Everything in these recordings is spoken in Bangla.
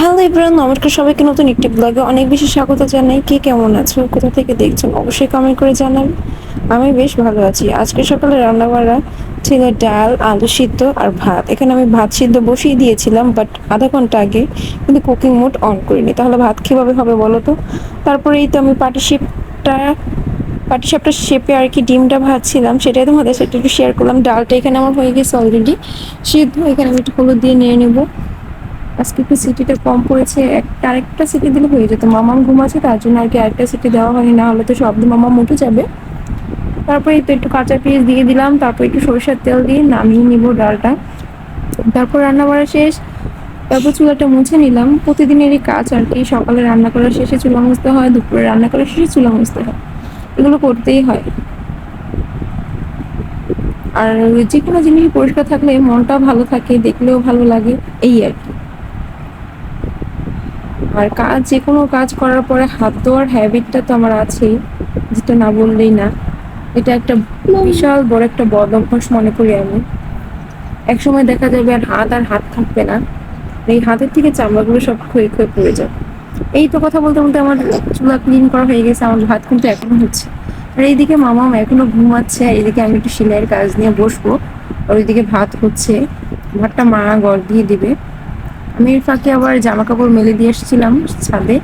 হ্যালো ইব্রান নমস্কার সবাইকে নতুন একটি ব্লগে অনেক বেশি স্বাগত জানাই। কে কেমন আছো? কোথা থেকে দেখছেন? অবশ্যই কমেন্ট করে জানান। আমি বেশ ভালো আছি। আজকে সকালে রান্না বাড়া ছিল ডাল, আলু সিদ্ধ আর ভাত। এখানে আমি ভাত সিদ্ধ বসিয়ে দিয়েছিলাম বাট আধা ঘণ্টা আগে কিন্তু কুকিং মোড অন করিনি। তাহলে ভাত কীভাবে হবে বলো তো? তারপরে এই তো আমি পাটিসাপটা পাটিসাপটা শেপে আর কি ডিমটা ভাজছিলাম, সেটাই তোমাদের সাথে একটু শেয়ার করলাম। ডালটা এখানে আমার হয়ে গেছে অলরেডি সিদ্ধ, এখানে আমি একটু হলুদ দিয়ে নিয়ে নেব। আজকে একটু সিটিটা কম পড়েছে? একটা আরেকটা সিটি দিলে হয়ে যেত। মামাম ঘুমাচ্ছে, তার জন্য আর কি আরেকটা সিটি দেওয়া হয়নি। না হলে তো শব্দ মামাম উঠে যাবে। তারপরে তো একটু কাঁচা পেঁয়াজ দিয়ে দিলাম। তারপর একটু সরিষার তেল দিয়ে নামিয়ে নিব ডালটা। তারপর রান্না করা শেষ। তারপর চুলাটা মুছে নিলাম। প্রতিদিনেরই কাজ আর কি। সকালে রান্না করার শেষে চুলা মুছতে হয়, দুপুরে রান্না করার শেষে চুলা মুছতে হয়। এগুলো করতেই হয়। আর যে কোনো জিনিস পরিষ্কার থাকলে মনটা ভালো থাকে, দেখলেও ভালো লাগে। এই আর কি। আর কাজ যে কোনো কাজ করার পরে হাত ধোয়ার হ্যাবিটটা তো আমার আছেই, যেটা না বললেই না। এটা একটা বিশাল বড় একটা বদ অভ্যাস মনে করি আমি। এক সময় দেখা যাবে আর হাত আর হাত থাকবে না। এই হাতের থেকে চামড়াগুলো সব ক্ষয়ে ক্ষয়ে পড়ে যাবে। এই তো কথা বলতে বলতে আমার চুলা ক্লিন করা হয়ে গেছে, আমার ভাত কিন্তু এখনও হচ্ছে। আর এইদিকে মামাম এখনও ঘুমাচ্ছে এইদিকে আমি একটু সেলাইয়ের কাজ নিয়ে বসবো। আর ওইদিকে ভাত হচ্ছে, ভাতটা মা গড় দিয়ে দিবে। আমি এর ফাঁকে আবার জামা কাপড় মেলে দিয়ে এসেছিলাম ছাদে।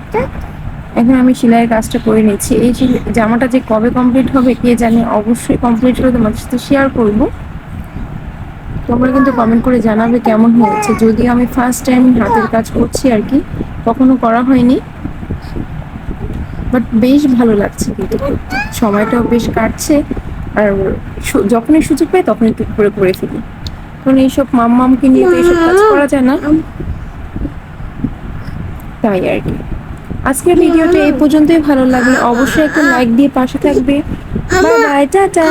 এখন আমি সেলাইয়ের কাজটা করে নিচ্ছি। এই জামাটা যে কবে কমপ্লিট হবে কে জানে অবশ্যই কমপ্লিট হলে তোমাদের সাথে শেয়ার করব। তোমরা কিন্তু কমেন্ট করে জানাবে কেমন হয়েছে। যদিও আমি ফার্স্ট টাইম হাতের কাজ করছি আর কি কখনো করা হয়নি। বাট বেশ ভালো লাগছে কিন্তু। সময়টাও বেশ কাটছে। আর যখনই সুযোগ পাই তখনই টুক করে করে ফেলি। কারণ এইসব মাম মামকে নিয়ে তো এইসব কাজ করা যায় না। তাই আর কি। আজকের ভিডিওটা এই পর্যন্তই। ভালো লাগলে অবশ্যই একটা লাইক দিয়ে পাশে থাকবে। Bye bye tata.